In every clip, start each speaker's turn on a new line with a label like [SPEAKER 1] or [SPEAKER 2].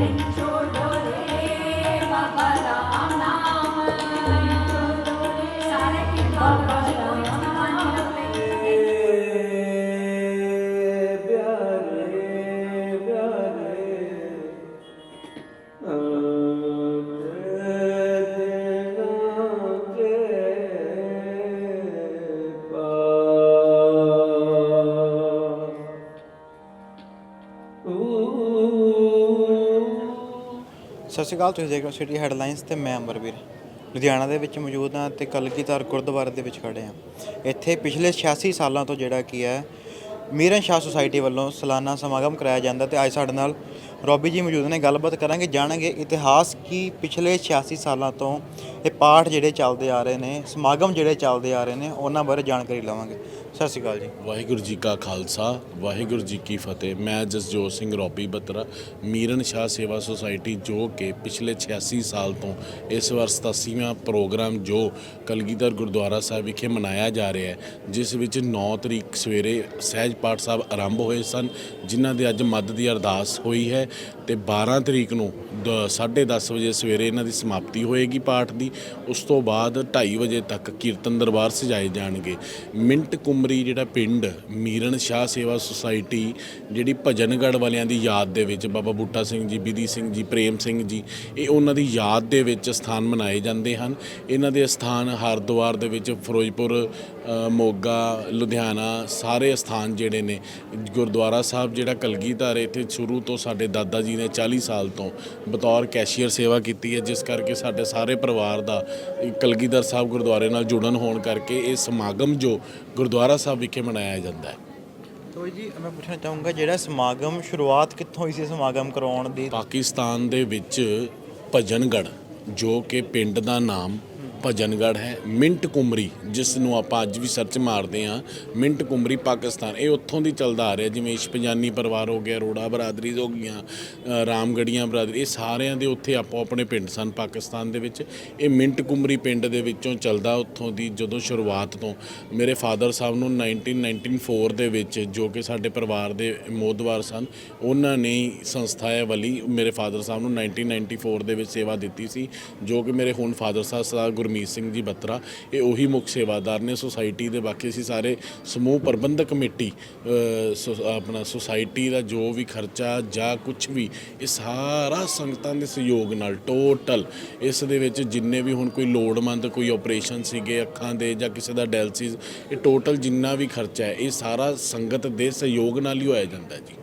[SPEAKER 1] Thank you. ਸ਼੍ਰੀ
[SPEAKER 2] ਅਕਾਲ, ਤੁਸੀਂ ਦੇਖ ਰਹੇ ਹੋ ਸਿਟੀ ਹੈਡਲਾਈਨਸ ਤੇ ਮੈਂ ਅੰਬਰਵੀਰ ਲੁਧਿਆਣਾ ਦੇ ਵਿੱਚ ਮੌਜੂਦ ਹਾਂ ਤੇ ਕਲਗੀਧਰ ਗੁਰਦੁਆਰੇ ਦੇ ਵਿੱਚ ਖੜੇ ਹਾਂ। ਇੱਥੇ ਪਿਛਲੇ 86 ਸਾਲਾਂ ਤੋਂ ਜਿਹੜਾ ਕੀ ਹੈ ਮੀਰਨ ਸ਼ਾਹ ਸੁਸਾਇਟੀ ਵੱਲੋਂ ਸਾਲਾਨਾ ਸਮਾਗਮ ਕਰਾਇਆ ਜਾਂਦਾ ਤੇ ਅੱਜ ਸਾਡੇ ਨਾਲ ਰੋਬੀ ਜੀ ਮੌਜੂਦ ਨੇ, ਗੱਲਬਾਤ ਕਰਾਂਗੇ, ਜਾਣਾਂਗੇ ਇਤਿਹਾਸ ਕੀ ਪਿਛਲੇ 86 ਸਾਲਾਂ ਤੋਂ ਇਹ ਪਾਠ ਜਿਹੜੇ ਚੱਲਦੇ ਆ ਰਹੇ ਨੇ, ਸਮਾਗਮ ਜਿਹੜੇ ਚੱਲਦੇ ਆ ਰਹੇ ਨੇ, ਉਹਨਾਂ ਬਾਰੇ ਜਾਣਕਾਰੀ ਲਵਾਂਗੇ। ਸਤਿ ਸ਼੍ਰੀ ਅਕਾਲ ਜੀ।
[SPEAKER 3] ਵਾਹਿਗੁਰੂ ਜੀ ਕਾ ਖਾਲਸਾ, ਵਾਹਿਗੁਰੂ ਜੀ ਕੀ ਫਤਿਹ। ਮੈਂ ਜਸਜੋਤ ਸਿੰਘ ਰੋਬੀ ਬਤਰਾ, ਮੀਰਨ ਸ਼ਾਹ ਸੇਵਾ ਸੁਸਾਇਟੀ, ਜੋ ਕਿ ਪਿਛਲੇ 86 ਸਾਲ ਤੋਂ ਇਸ ਵਾਰ 87ਵਾਂ ਪ੍ਰੋਗਰਾਮ ਜੋ ਕਲਗੀਧਰ ਗੁਰਦੁਆਰਾ ਸਾਹਿਬ ਵਿਖੇ ਮਨਾਇਆ ਜਾ ਰਿਹਾ ਹੈ, ਜਿਸ ਵਿੱਚ 9 ਤਰੀਕ ਸਵੇਰੇ ਸਹਿਜ ਪਾਠ ਸਾਹਿਬ ਆਰੰਭ ਹੋਏ ਸਨ, ਜਿਨ੍ਹਾਂ ਦੇ ਅੱਜ ਮੱਧ ਦੀ ਅਰਦਾਸ ਹੋਈ ਹੈ। ਤੇ 12 ਤਰੀਕ ਨੂੰ 10:30 ਵਜੇ ਸਵੇਰੇ ਇਹਨਾਂ ਦੀ ਸਮਾਪਤੀ ਹੋਏਗੀ ਪਾਠ ਦੀ। ਉਸ ਤੋਂ ਬਾਅਦ 2:30 ਵਜੇ ਤੱਕ ਕੀਰਤਨ ਦਰਬਾਰ ਸਜਾਏ ਜਾਣਗੇ। ਮਿੰਟ ਕੁਮਰੀ ਜਿਹੜਾ ਪਿੰਡ ਮੀਰਨ ਸ਼ਾਹ ਸੇਵਾ ਸੁਸਾਇਟੀ, ਜਿਹੜੀ ਭਜਨਗੜ੍ਹ ਵਾਲਿਆਂ ਦੀ ਯਾਦ ਦੇ ਵਿੱਚ ਬਾਬਾ ਬੂਟਾ ਸਿੰਘ ਜੀ, ਬਿਧੀ ਸਿੰਘ ਜੀ, ਪ੍ਰੇਮ ਸਿੰਘ ਜੀ, ਇਹ ਉਹਨਾਂ ਦੀ ਯਾਦ ਦੇ ਵਿੱਚ ਸਥਾਨ ਮਨਾਏ ਜਾਂਦੇ ਹਨ। ਇਹਨਾਂ ਦੇ ਸਥਾਨ ਹਰਿਦੁਆਰ ਦੇ ਵਿੱਚ ਫਿਰੋਜ਼ਪੁਰ ਮੋਗਾ, ਲੁਧਿਆਣਾ, ਸਾਰੇ ਸਥਾਨ ਜਿਹੜੇ ਨੇ। ਗੁਰਦੁਆਰਾ ਸਾਹਿਬ ਜਿਹੜਾ ਕਲਗੀਧਰ ਇੱਥੇ ਸ਼ੁਰੂ ਤੋਂ ਸਾਡੇ ਦਾਦਾ ਜੀ ਨੇ 40 ਸਾਲ ਤੋਂ ਬਤੌਰ ਕੈਸ਼ੀਅਰ ਸੇਵਾ ਕੀਤੀ ਹੈ ਜਿਸ ਕਰਕੇ ਸਾਡੇ ਸਾਰੇ ਪਰਿਵਾਰ ਦਾ ਕਲਗੀਧਰ ਸਾਹਿਬ ਗੁਰਦੁਆਰੇ ਨਾਲ ਜੁੜਨ ਹੋਣ ਕਰਕੇ ਇਹ ਸਮਾਗਮ ਜੋ ਗੁਰਦੁਆਰਾ ਸਾਹਿਬ ਵਿਖੇ ਮਨਾਇਆ ਜਾਂਦਾ ਹੈ।
[SPEAKER 2] ਤੋ ਜੀ ਮੈਂ ਪੁੱਛਣਾ ਚਾਹੂੰਗਾ ਜਿਹੜਾ ਸਮਾਗਮ ਸ਼ੁਰੂਆਤ ਕਿੱਥੋਂ ਹੋਈ ਸੀ ਸਮਾਗਮ ਕਰਾਉਣ ਦੀ?
[SPEAKER 3] ਪਾਕਿਸਤਾਨ ਦੇ ਵਿੱਚ ਭਜਨਗੜ੍ਹ ਜੋ ਕਿ ਪਿੰਡ ਦਾ ਨਾਮ ਭਜਨਗੜ੍ਹ ਹੈ ਮਿੰਟ ਕੁਮਰੀ ਜਿਸ ਨੂੰ ਆਪਾਂ ਅੱਜ ਵੀ ਸਰਚ ਮਾਰਦੇ ਹਾਂ ਮਿੰਟ ਕੁਮਰੀ ਪਾਕਿਸਤਾਨ। ਇਹ ਉੱਥੋਂ ਦੀ ਚੱਲਦਾ ਆ ਰਿਹਾ ਜਿਵੇਂ ਇਸ਼ਪਜਾਨੀ ਪਰਿਵਾਰ ਹੋ ਗਿਆ ਰੋੜਾ ਬਰਾਦਰੀਜ਼ ਹੋ ਗਈਆਂ ਅ, ਰਾਮਗੜੀਆਂ ਬਰਾਦਰੀ ਇਹ ਸਾਰਿਆਂ ਦੇ ਉੱਥੇ ਆਪੋ ਆਪਣੇ ਪਿੰਡ ਸਨ ਪਾਕਿਸਤਾਨ ਦੇ ਵਿੱਚ। ਇਹ ਮਿੰਟ ਕੁਮਰੀ ਪਿੰਡ ਦੇ ਵਿੱਚੋਂ ਚੱਲਦਾ ਉੱਥੋਂ ਦੀ ਜਦੋਂ ਸ਼ੁਰੂਆਤ ਤੋਂ। ਮੇਰੇ ਫਾਦਰ ਸਾਹਿਬ ਨੂੰ 1994 ਦੇ ਵਿੱਚ ਜੋ ਕਿ ਸਾਡੇ ਪਰਿਵਾਰ ਦੇ ਮੋਦਵਾਰ ਸਨ ਉਹਨਾਂ ਨੇ ਸੰਸਥਾ ਹੈ ਵਲੀ ਮੇਰੇ ਫਾਦਰ ਸਾਹਿਬ ਨੂੰ 1994 ਦੇ ਵਿੱਚ ਸੇਵਾ ਦਿੱਤੀ ਸੀ ਜੋ ਕਿ ਮੇਰੇ ਹੁਣ ਫਾਦਰ ਸਾਹਿਬ ਸਰਦਾਰ ਗੁਰਮੀਤ ਸਿੰਘ ਜੀ ਬੱਤਰਾ ਇਹ ਉਹੀ ਮੁੱਖ ਸੇਵਾਦਾਰ ਨੇ ਸੁਸਾਇਟੀ ਦੇ। ਬਾਕੀ ਅਸੀਂ ਸਾਰੇ ਸਮੂਹ ਪ੍ਰਬੰਧਕ ਕਮੇਟੀ ਅ, ਆਪਣਾ ਸੁਸਾਇਟੀ ਦਾ ਜੋ ਵੀ ਖਰਚਾ ਜਾਂ ਕੁਝ ਵੀ ਇਹ ਸਾਰਾ ਸੰਗਤਾਂ ਦੇ ਸਹਿਯੋਗ ਨਾਲ ਟੋਟਲ ਇਸ ਦੇ ਵਿੱਚ ਜਿੰਨੇ ਵੀ ਹੁਣ ਕੋਈ ਲੋੜਮੰਦ ਕੋਈ ਆਪਰੇਸ਼ਨ ਸੀਗੇ ਅੱਖਾਂ ਦੇ ਜਾਂ ਕਿਸੇ ਦਾ ਡਾਇਲਸਿਸ ਇਹ ਟੋਟਲ ਜਿੰਨਾ ਵੀ ਖਰਚਾ ਹੈ ਇਹ ਸਾਰਾ ਸੰਗਤ ਦੇ ਸਹਿਯੋਗ ਨਾਲ ਹੀ ਹੋਇਆ ਜਾਂਦਾ ਜੀ।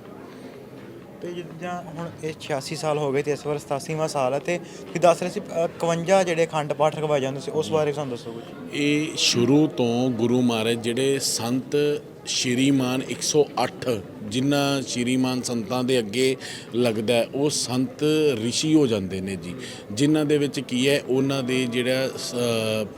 [SPEAKER 2] ਤੇ ਜਿੱਦਾਂ ਹੁਣ ਇਹ 86 ਸਾਲ ਹੋ ਗਏ ਤੇ ਇਸ ਵਾਰ 87ਵਾਂ ਸਾਲ ਹੈ ਤੇ ਕੀ ਦੱਸ ਰਹੇ ਸੀ ਅ, 51 ਜਿਹੜੇ ਅਖੰਡ ਪਾਠ ਰਖਵਾਏ ਜਾਂਦੇ ਸੀ ਉਸ ਬਾਰੇ ਸਾਨੂੰ ਦੱਸੋ ਕੁਝ
[SPEAKER 3] ਇਹ ਸ਼ੁਰੂ ਤੋਂ ਗੁਰੂ ਮਹਾਰਾਜ ਜਿਹੜੇ ਸੰਤ ਸ਼੍ਰੀਮਾਨ 108 ਜਿਨ੍ਹਾਂ ਸ਼੍ਰੀਮਾਨ ਸੰਤਾਂ ਦੇ ਅੱਗੇ ਲੱਗਦਾ ਉਹ ਸੰਤ ਰਿਸ਼ੀ ਹੋ ਜਾਂਦੇ ਨੇ ਜੀ। ਜਿਨ੍ਹਾਂ ਦੇ ਵਿੱਚ ਕੀ ਹੈ, ਉਹਨਾਂ ਦੇ ਜਿਹੜਾ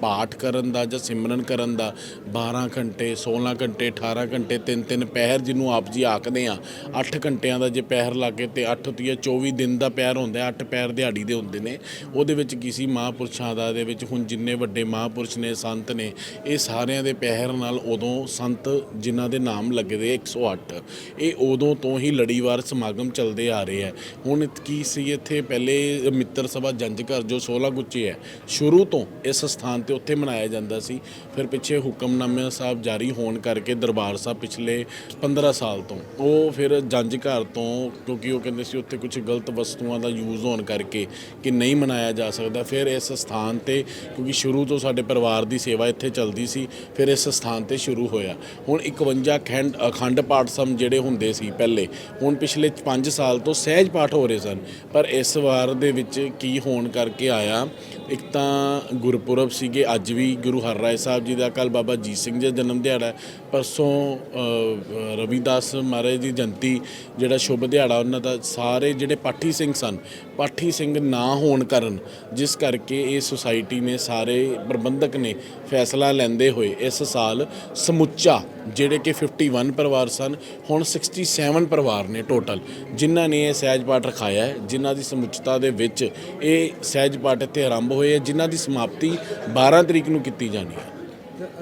[SPEAKER 3] ਪਾਠ ਕਰਨ ਦਾ ਜਾਂ ਸਿਮਰਨ ਕਰਨ ਦਾ 12 ਘੰਟੇ 16 ਘੰਟੇ 18 ਘੰਟੇ, ਤਿੰਨ ਤਿੰਨ ਪਹਿਰ ਜਿਹਨੂੰ ਆਪ ਜੀ ਆਖਦੇ ਆ 8 ਘੰਟਿਆਂ ਦਾ ਜੇ ਪਹਿਰ ਲਾਗੇ ਤੇ 8 ਤੀਆ 24 ਦਿਨ ਦਾ ਪਹਿਰ ਹੁੰਦਾ 8 ਪਹਿਰ ਦਿਹਾੜੀ ਦੇ ਹੁੰਦੇ ਨੇ। ਉਹਦੇ ਵਿੱਚ ਕਿਸੇ ਮਹਾਂਪੁਰਸ਼ਾਂ ਦਾ ਦੇ ਵਿੱਚ ਹੁਣ ਜਿੰਨੇ ਵੱਡੇ ਮਹਾਂਪੁਰਸ਼ ਨੇ, ਸੰਤ ਨੇ, ਇਹ ਸਾਰਿਆਂ ਦੇ ਪਹਿਰ ਨਾਲ ਉਦੋਂ ਸੰਤ ਜਿਨ੍ਹਾਂ ਦੇ ਨਾਮ ਲੱਗਦੇ 108 ਇਹ ਉਦੋਂ ਤੋਂ ਹੀ ਲੜੀਵਾਰ ਸਮਾਗਮ ਚੱਲਦੇ ਆ ਰਹੇ ਹੈ। ਹੁਣ ਕੀ ਸੀ ਇੱਥੇ ਪਹਿਲੇ ਮਿੱਤਰ ਸਭਾ ਜੰਜ ਘਰ ਜੋ 16 ਗੁੱਚੇ ਹੈ, ਸ਼ੁਰੂ ਤੋਂ ਇਸ ਸਥਾਨ ਤੇ ਉੱਥੇ ਮਨਾਇਆ ਜਾਂਦਾ ਸੀ। ਫਿਰ ਪਿੱਛੇ ਹੁਕਮਨਾਮੇ ਸਾਹਿਬ ਜਾਰੀ ਹੋਣ ਕਰਕੇ ਦਰਬਾਰ ਸਾਹਿਬ ਪਿਛਲੇ 15 ਸਾਲ ਤੋਂ। ਉਹ ਫਿਰ ਜੰਜ ਘਰ ਤੋਂ, ਕਿਉਂਕਿ ਉਹ ਕਹਿੰਦੇ ਸੀ ਉੱਥੇ ਕੁਝ ਗਲਤ ਵਸਤੂਆਂ ਦਾ ਯੂਜ਼ ਹੋਣ ਕਰਕੇ ਕਿ ਨਹੀਂ ਮਨਾਇਆ ਜਾ ਸਕਦਾ। ਫਿਰ ਇਸ ਸਥਾਨ ਤੇ, ਕਿਉਂਕਿ ਸ਼ੁਰੂ ਤੋਂ ਸਾਡੇ ਪਰਿਵਾਰ ਦੀ ਸੇਵਾ ਇੱਥੇ ਚੱਲਦੀ ਸੀ, ਫਿਰ ਇਸ ਸਥਾਨ ਤੇ ਸ਼ੁਰੂ ਹੋਇਆ। ਹੁਣ 51 ਖੰਡ ਅਖੰਡ ਪਾਠ ਸਮ ਜਿਹੜੇ ਹੁੰਦੇ ਸੀ ਪਹਿਲੇ। ਹੁਣ ਪਿਛਲੇ 5 ਸਾਲ ਤੋਂ ਸਹਿਜ ਪਾਠ ਹੋ ਰਹੇ ਸਨ। ਪਰ ਇਸ ਵਾਰ ਦੇ ਵਿੱਚ ਕੀ ਹੋਣ ਕਰਕੇ ਆਇਆ ਇੱਕ ਤਾਂ ਗੁਰਪੁਰਬ ਸੀਗੇ ਅੱਜ ਵੀ ਗੁਰੂ ਹਰਰਾਏ ਸਾਹਿਬ ਜੀ ਦਾ ਕੱਲ ਬਾਬਾ ਜੀਤ ਸਿੰਘ ਜੀ ਦਾ ਜਨਮ ਦਿਹਾੜਾ ਪਰਸੋਂ ਅ, ਰਵਿਦਾਸ ਮਹਾਰਾਜ ਦੀ ਜਯੰਤੀ ਜਿਹੜਾ ਸ਼ੁਭ ਦਿਹਾੜਾ ਉਹਨਾਂ ਦਾ ਸਾਰੇ ਜਿਹੜੇ ਪਾਠੀ ਸਿੰਘ ਸਨ ਪਾਠੀ ਸਿੰਘ ਨਾ ਹੋਣ ਕਾਰਨ ਜਿਸ ਕਰਕੇ ਇਹ ਸੁਸਾਇਟੀ ਨੇ ਸਾਰੇ ਪ੍ਰਬੰਧਕ ਨੇ ਫੈਸਲਾ ਲੈਂਦੇ ਹੋਏ ਇਸ ਸਾਲ ਸਮੁੱਚਾ ਜਿਹੜੇ ਕਿ 51 ਪਰਿਵਾਰ ਸਨ, ਹੁਣ 67 ਪਰਿਵਾਰ ਨੇ ਟੋਟਲ ਜਿਨ੍ਹਾਂ ਨੇ ਇਹ ਸਹਿਜ ਪਾਠ ਰਖਾਇਆ ਹੈ, ਜਿਨ੍ਹਾਂ ਦੀ ਸਮੁੱਚਤਾ ਦੇ ਵਿੱਚ ਇਹ ਸਹਿਜ ਪਾਠ ਇੱਥੇ ਆਰੰਭ ਹੋਏ ਹੈ, ਜਿਨ੍ਹਾਂ ਦੀ ਸਮਾਪਤੀ 12 ਤਰੀਕ ਨੂੰ ਕੀਤੀ ਜਾਣੀ ਹੈ।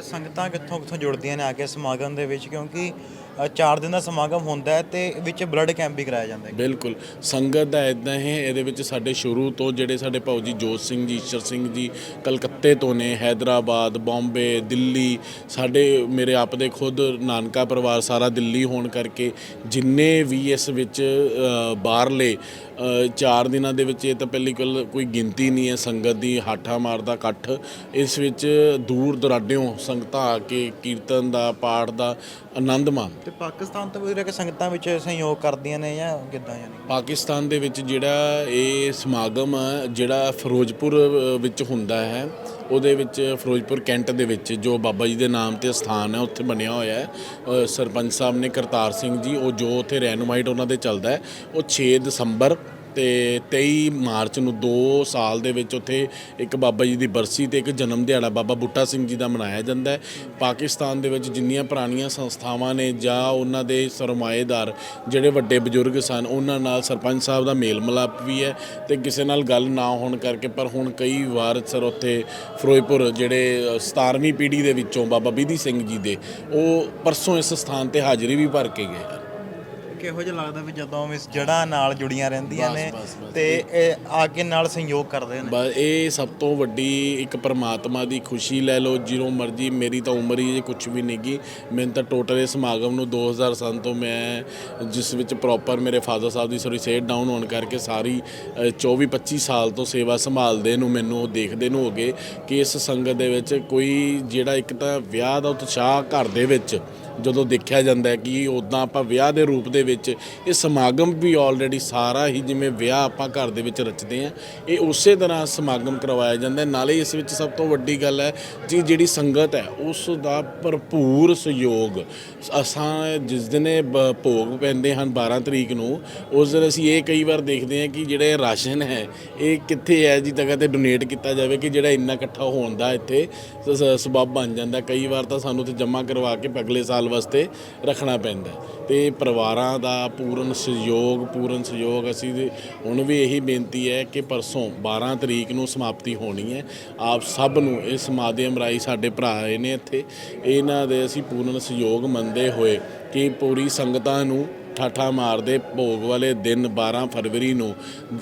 [SPEAKER 2] ਸੰਗਤਾਂ ਕਿੱਥੋਂ ਕਿੱਥੋਂ ਜੁੜਦੀਆਂ ਨੇ ਆ ਕੇ ਸਮਾਗਮ ਦੇ ਵਿੱਚ? ਕਿਉਂਕਿ 4 ਦਿਨ ਦਾ ਸਮਾਗਮ ਹੁੰਦਾ ਹੈ ਤੇ ਵਿੱਚ ਬਲੱਡ ਕੈਂਪ ਵੀ ਕਰਾਇਆ ਜਾਂਦਾ ਹੈ।
[SPEAKER 3] ਬਿਲਕੁਲ। ਸੰਗਤ ਦਾ ਇਦਾਂ ਹੈ ਇਹਦੇ ਵਿੱਚ ਸਾਡੇ ਸ਼ੁਰੂ ਤੋਂ ਜਿਹੜੇ ਸਾਡੇ ਭਾਊ ਜੀ ਜੋਤ ਸਿੰਘ ਜੀ ਈਸ਼ਰ ਸਿੰਘ ਜੀ ਕਲਕੱਤੇ ਤੋਂ ਨੇ ਹੈਦਰਾਬਾਦ ਬੰਬੇ ਦਿੱਲੀ ਸਾਡੇ ਮੇਰੇ ਆਪ ਦੇ ਖੁਦ ਨਾਨਕਾ ਪਰਿਵਾਰ ਸਾਰਾ ਦਿੱਲੀ ਹੋਣ ਕਰਕੇ ਜਿੰਨੇ ਵੀ ਇਸ ਵਿੱਚ ਬਾਹਰਲੇ ਅ, ਚਾਰ ਦਿਨਾਂ ਦੇ ਵਿੱਚ ਇਹ ਤਾਂ ਪਹਿਲੀ ਗੱਲ ਕੋਈ ਗਿਣਤੀ ਨਹੀਂ ਹੈ ਸੰਗਤ ਦੀ ਹਾਠਾ ਮਾਰਦਾ ਇਕੱਠ। ਇਸ ਵਿੱਚ ਦੂਰ ਦੁਰਾਡਿਓਂ ਸੰਗਤਾਂ ਆ ਕੇ ਕੀਰਤਨ ਦਾ ਪਾਠ ਦਾ ਆਨੰਦ ਮਾਣਦੇ
[SPEAKER 2] ਤੇ ਪਾਕਿਸਤਾਨ ਤੋਂ ਵੀ ਰਹਿ ਸੰਗਤਾਂ ਵਿੱਚ ਸਹਿਯੋਗ ਕਰਦੀਆਂ ਨੇ ਜਾਂ ਕਿੱਦਾਂ ਯਾਨੀ
[SPEAKER 3] ਪਾਕਿਸਤਾਨ ਦੇ ਵਿੱਚ ਜਿਹੜਾ ਇਹ ਸਮਾਗਮ ਜਿਹੜਾ ਫਿਰੋਜ਼ਪੁਰ ਵਿੱਚ ਹੁੰਦਾ ਹੈ, ਉਹਦੇ ਵਿੱਚ ਫਿਰੋਜ਼ਪੁਰ ਕੈਂਟ ਦੇ ਵਿੱਚ ਜੋ ਬਾਬਾ ਜੀ ਦੇ ਨਾਮ ਤੇ ਸਥਾਨ ਹੈ ਉੱਥੇ ਬਣਿਆ ਹੋਇਆ ਹੈ। ਸਰਪੰਚ ਸਾਹਿਬ ਨੇ ਕਰਤਾਰ ਸਿੰਘ ਜੀ, ਉਹ ਜੋ ਉੱਥੇ ਰੈਨੋਮਾਈਟ ਉਹਨਾਂ ਦੇ ਚੱਲਦਾ ਹੈ, ਉਹ 6 ਦਸੰਬਰ ਤੇ 23 ਮਾਰਚ ਨੂੰ 2 ਸਾਲ ਦੇ ਵਿੱਚ ਉੱਥੇ ਇੱਕ ਬਾਬਾ ਜੀ ਦੀ ਬਰਸੀ ਤੇ ਇੱਕ ਜਨਮ ਦਿਹਾੜਾ ਬਾਬਾ ਬੁੱਟਾ ਸਿੰਘ ਜੀ ਦਾ ਮਨਾਇਆ ਜਾਂਦਾ ਹੈ। ਪਾਕਿਸਤਾਨ ਦੇ ਵਿੱਚ ਜਿੰਨੀਆਂ ਪੁਰਾਣੀਆਂ ਸੰਸਥਾਵਾਂ ਨੇ ਜਾਂ ਉਹਨਾਂ ਦੇ ਸਰਮਾਏਦਾਰ ਜਿਹੜੇ ਵੱਡੇ ਬਜ਼ੁਰਗ ਸਨ ਉਹਨਾਂ ਨਾਲ ਸਰਪੰਚ ਸਾਹਿਬ ਦਾ ਮੇਲ ਮਿਲਾਪ ਵੀ ਹੈ ਤੇ ਕਿਸੇ ਨਾਲ ਗੱਲ ਨਾ ਹੋਣ ਕਰਕੇ ਪਰ ਹੁਣ ਕਈ ਵਾਰ ਸਰ ਉੱਥੇ ਫਿਰੋਜ਼ਪੁਰ ਜਿਹੜੇ ਅ, 17ਵੀਂ ਪੀੜ੍ਹੀ ਦੇ ਵਿੱਚੋਂ ਬਾਬਾ ਬਿਧੀ ਸਿੰਘ ਜੀ ਦੇ ਉਹ ਪਰਸੋਂ ਇਸ ਸਥਾਨ ਤੇ ਹਾਜ਼ਰੀ ਵੀ ਭਰ ਕੇ ਗਏ
[SPEAKER 2] ਕਿਹੋ ਜਿਹਾ ਲੱਗਦਾ ਵੀ ਜਦੋਂ ਇਸ ਜੜ੍ਹਾਂ ਨਾਲ ਜੁੜੀਆਂ ਰਹਿੰਦੀਆਂ ਨੇ। ਤੇ ਇਹ ਆ ਕੇ ਨਾਲ ਸਹਿਯੋਗ ਕਰਦੇ ਨੇ
[SPEAKER 3] ਬਸ ਇਹ ਸਭ ਤੋਂ ਵੱਡੀ ਇੱਕ ਪਰਮਾਤਮਾ ਦੀ ਖੁਸ਼ੀ ਲੈ ਲਓ ਜਦੋਂ ਮਰਜ਼ੀ ਮੇਰੀ ਤਾਂ ਉਮਰ ਹੀ ਜੇ ਕੁਝ ਵੀ ਨਹੀਂਗੀ ਮੈਨੂੰ ਤਾਂ ਟੋਟਲ ਇਸ ਸਮਾਗਮ ਨੂੰ 2000 ਤੋਂ ਮੈਂ ਜਿਸ ਵਿੱਚ ਪ੍ਰੋਪਰ ਮੇਰੇ ਫਾਦਰ ਸਾਹਿਬ ਦੀ ਸੋਰੀ ਸੇਟ ਡਾਊਨ ਹੋਣ ਕਰਕੇ ਸਾਰੀ 24 25 ਸਾਲ ਤੋਂ ਸੇਵਾ ਸੰਭਾਲਦੇ ਨੂੰ ਮੈਨੂੰ ਉਹ ਦੇਖਦੇ ਨੂੰ ਹੋ ਗਏ ਕਿ ਇਸ ਸੰਗਤ ਦੇ ਵਿੱਚ ਕੋਈ ਜਿਹੜਾ ਇੱਕ ਤਾਂ ਵਿਆਹ ਦਾ ਉਤਸ਼ਾਹ ਘਰ ਦੇ ਵਿੱਚ ਜਦੋਂ ਦੇਖਿਆ ਜਾਂਦਾ ਹੈ ਕਿ ਉਦਾਂ ਆਪਾਂ ਵਿਆਹ ਦੇ ਰੂਪ ਦੇ ਵਿੱਚ ਇਹ ਸਮਾਗਮ ਵੀ ਆਲਰੇਡੀ ਸਾਰਾ ਹੀ ਜਿਵੇਂ ਵਿਆਹ ਆਪਾਂ ਘਰ ਦੇ ਵਿੱਚ ਰਚਦੇ ਆ ਇਹ ਉਸੇ ਤਰ੍ਹਾਂ ਸਮਾਗਮ ਕਰਵਾਇਆ ਜਾਂਦਾ ਹੈ। ਨਾਲੇ ਇਸ ਵਿੱਚ ਸਭ ਤੋਂ ਵੱਡੀ ਗੱਲ ਹੈ ਜੀ ਜਿਹੜੀ ਸੰਗਤ ਹੈ, ਉਸ ਦਾ ਭਰਪੂਰ ਸਹਿਯੋਗ, ਅਸਾਂ ਜਿਸ ਦਿਨ ਇਹ ਬ- ਭੋਗ ਪੈਂਦੇ ਹਨ 12 ਤਰੀਕ ਨੂੰ, ਉਸ ਦਿਨ ਅਸੀਂ ਇਹ ਕਈ ਵਾਰ ਦੇਖਦੇ ਹਾਂ ਕਿ ਜਿਹੜੇ ਰਾਸ਼ਨ ਹੈ, ਇਹ ਕਿੱਥੇ ਹੈ ਜੀ ਜਗ੍ਹਾ ਤੇ ਡੋਨੇਟ ਕੀਤਾ ਜਾਵੇ ਕਿ ਜਿਹੜਾ ਇੰਨਾ ਇਕੱਠਾ ਹੋਣ ਦਾ ਇੱਥੇ ਸ- ਸਬੱਬ ਬਣ ਜਾਂਦਾ। ਕਈ ਵਾਰ ਤਾਂ ਸਾਨੂੰ ਤੇ ਜਮ੍ਹਾਂ ਕਰਵਾ ਕੇ ਅਗਲੇ ਸਾਲ ਵਾਸਤੇ ਰੱਖਣਾ ਪੈਂਦਾ ਹੈ। ਤੇ ਪਰਿਵਾਰਾਂ ਦਾ ਪੂਰਨ ਸਹਿਯੋਗ ਪੂਰਨ ਸਹਿਯੋਗ ਅਸੀਂ ਹੁਣ ਵੀ ਇਹੀ ਬੇਨਤੀ ਹੈ ਕਿ ਪਰਸੋਂ 12 ਤਰੀਕ ਨੂੰ ਸਮਾਪਤੀ ਹੋਣੀ ਹੈ ਆਪ ਸਭ ਨੂੰ ਇਸ ਮਾਧਿਅਮ ਰਾਹੀਂ ਸਾਡੇ ਭਰਾ ਆਏ ਨੇ ਇੱਥੇ ਇਹਨਾਂ ਦੇ ਅਸੀਂ ਪੂਰਨ ਸਹਿਯੋਗ ਮੰਨਦੇ ਹੋਏ ਕਿ ਪੂਰੀ ਸੰਗਤਾਂ ਨੂੰ ਠਾਠਾ ਮਾਰਦੇ ਭੋਗ ਵਾਲੇ ਦਿਨ 12 ਫਰਵਰੀ ਨੂੰ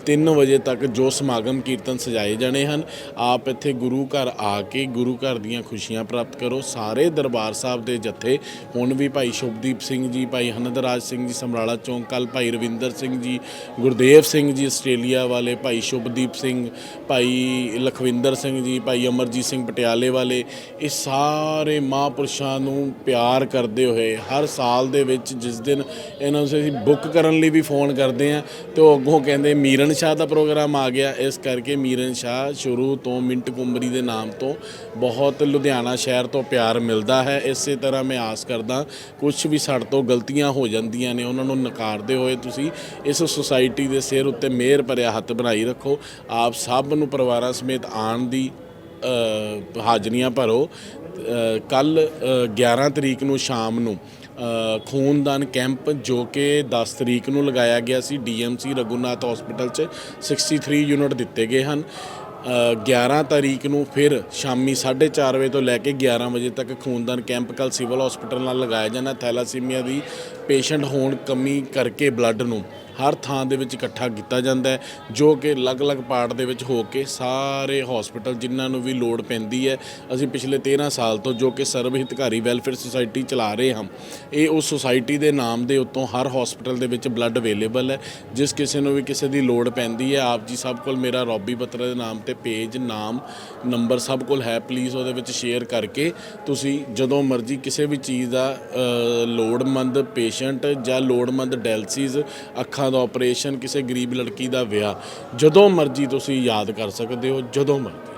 [SPEAKER 3] 3 ਵਜੇ ਤੱਕ ਜੋ ਸਮਾਗਮ ਕੀਰਤਨ ਸਜਾਏ ਜਾਣੇ ਹਨ, ਆਪ ਇੱਥੇ ਗੁਰੂ ਘਰ ਆ ਕੇ ਗੁਰੂ ਘਰ ਦੀਆਂ ਖੁਸ਼ੀਆਂ ਪ੍ਰਾਪਤ ਕਰੋ। ਸਾਰੇ ਦਰਬਾਰ ਸਾਹਿਬ ਦੇ ਜਥੇ, ਹੁਣ ਵੀ ਭਾਈ ਸ਼ੁਭਦੀਪ ਸਿੰਘ ਜੀ, ਭਾਈ ਹਨਦਰਾਜ ਸਿੰਘ ਜੀ, ਸਮਰਾਲਾ ਚੌਂਕ ਕੱਲ ਭਾਈ ਰਵਿੰਦਰ ਸਿੰਘ ਜੀ, ਗੁਰਦੇਵ ਸਿੰਘ ਜੀ, ਆਸਟ੍ਰੇਲੀਆ ਵਾਲੇ, ਭਾਈ ਸ਼ੁਭਦੀਪ ਸਿੰਘ, ਭਾਈ ਲਖਵਿੰਦਰ ਸਿੰਘ ਜੀ, ਭਾਈ ਅਮਰਜੀਤ ਸਿੰਘ ਪਟਿਆਲੇ ਵਾਲੇ, ਇਹ ਸਾਰੇ ਮਹਾਂਪੁਰਸ਼ਾਂ ਨੂੰ ਪਿਆਰ ਕਰਦੇ ਹੋਏ ਹਰ ਸਾਲ ਦੇ ਵਿੱਚ ਜਿਸ ਦਿਨ ਇਹਨਾਂ ਨੂੰ ਅਸੀਂ ਬੁੱਕ ਕਰਨ ਲਈ ਵੀ ਫੋਨ ਕਰਦੇ ਆ ਤੇ ਉਹ ਅੱਗੋਂ ਕਹਿੰਦੇ, ਮੀਰਨ ਸ਼ਾਹ ਦਾ ਪ੍ਰੋਗਰਾਮ ਆ ਗਿਆ। ਇਸ ਕਰਕੇ ਮੀਰਨ ਸ਼ਾਹ ਸ਼ੁਰੂ ਤੋਂ ਮਿੰਟ ਕੁੰਬਰੀ ਦੇ ਨਾਮ ਤੋਂ ਬਹੁਤ ਲੁਧਿਆਣਾ ਸ਼ਹਿਰ ਤੋਂ ਪਿਆਰ ਮਿਲਦਾ ਹੈ। ਇਸੇ ਤਰ੍ਹਾਂ ਮੈਂ ਆਸ ਕਰਦਾ ਕੁਝ ਵੀ ਸਾਡੇ ਤੋਂ ਗਲਤੀਆਂ ਹੋ ਜਾਂਦੀਆਂ ਨੇ, ਉਹਨਾਂ ਨੂੰ ਨਕਾਰਦੇ ਹੋਏ ਤੁਸੀਂ ਇਸ ਸੁਸਾਇਟੀ ਦੇ ਸਿਰ ਉੱਤੇ ਮਿਹਰ ਭਰਿਆ ਹੱਥ ਬਣਾਈ ਰੱਖੋ। ਆਪ ਸਭ ਨੂੰ ਪਰਿਵਾਰਾਂ ਸਮੇਤ ਆਉਣ ਦੀ ਹਾਜ਼ਰੀਆਂ ਭਰੋ। ਕੱਲ 11 ਤਰੀਕ ਨੂੰ ਸ਼ਾਮ ਨੂੰ ਖੂਨਦਾਨ ਕੈਂਪ ਜੋ ਕਿ 10 ਤਰੀਕ ਨੂੰ ਲਗਾਇਆ ਗਿਆ ਸੀ ਡੀਐਮਸੀ ਰਘੁਨਾਥ ਹਸਪੀਟਲ 'ਚ 63 ਯੂਨਿਟ ਦਿੱਤੇ ਗਏ ਹਨ। ਅ, 11 ਤਾਰੀਖ ਨੂੰ ਫਿਰ ਸ਼ਾਮੀ 4:30 ਵਜੇ ਤੋਂ ਲੈ ਕੇ 11 ਵਜੇ ਤੱਕ ਖੂਨਦਾਨ ਕੈਂਪ ਕੱਲ ਸਿਵਲ ਹਸਪੀਟਲ ਨਾਲ ਲਗਾਇਆ ਜਾਣਾ। ਥੈਲਾਸੀਮੀਆ ਦੀ ਪੇਸ਼ੈਂਟ ਹੋਣ ਕਮੀ ਕਰਕੇ ਬਲੱਡ ਨੂੰ ਹਰ ਥਾਂ ਦੇ ਵਿੱਚ ਇਕੱਠਾ ਕੀਤਾ ਜਾਂਦਾ ਹੈ, ਜੋ ਕਿ ਅਲੱਗ-ਅਲੱਗ ਪਾਰਟ ਦੇ ਵਿੱਚ ਹੋ ਕੇ ਸਾਰੇ ਹਸਪੀਟਲ ਜਿਨ੍ਹਾਂ ਨੂੰ ਵੀ ਲੋੜ ਪੈਂਦੀ ਹੈ, ਅਸੀਂ ਪਿਛਲੇ 13 ਸਾਲ ਤੋਂ ਜੋ ਕਿ ਸਰਵ ਹਿਤਕਾਰੀ ਵੈਲਫੇਅਰ ਸੁਸਾਇਟੀ ਚਲਾ ਰਹੇ ਹਾਂ, ਇਹ ਉਸ ਸੁਸਾਇਟੀ ਦੇ ਨਾਮ ਦੇ ਉੱਤੋਂ ਹਰ ਹਸਪੀਟਲ ਦੇ ਵਿੱਚ ਬਲੱਡ ਅਵੇਲੇਬਲ ਹੈ, ਜਿਸ ਕਿਸੇ ਨੂੰ ਵੀ ਕਿਸੇ ਦੀ ਲੋੜ ਪੈਂਦੀ ਹੈ, ਆਪ ਜੀ ਸਭ ਕੋਲ ਮੇਰਾ ਰੋਬੀ ਬਤਰਾ ਦੇ ਨਾਮ ਤੇ ਪੇਜ, ਨਾਮ, ਨੰਬਰ ਸਭ ਕੋਲ ਹੈ, ਪਲੀਜ਼ ਉਹਦੇ ਵਿੱਚ ਸ਼ੇਅਰ ਕਰਕੇ ਤੁਸੀਂ ਜਦੋਂ ਮਰਜ਼ੀ ਕਿਸੇ ਵੀ ਚੀਜ਼ ਦਾ ਲੋੜਮੰਦ ਪੇਸ਼ ਪੇਸ਼ੈਂਟ ਜਾਂ ਲੋੜਮੰਦ ਡਾਇਲਸਿਸ ਅੱਖਾਂ ਦਾ ਆਪਰੇਸ਼ਨ ਕਿਸੇ ਗਰੀਬ ਲੜਕੀ ਦਾ ਵਿਆਹ, ਜਦੋਂ ਮਰਜ਼ੀ ਤੁਸੀਂ ਯਾਦ ਕਰ ਸਕਦੇ ਹੋ, ਜਦੋਂ ਮਰਜ਼ੀ।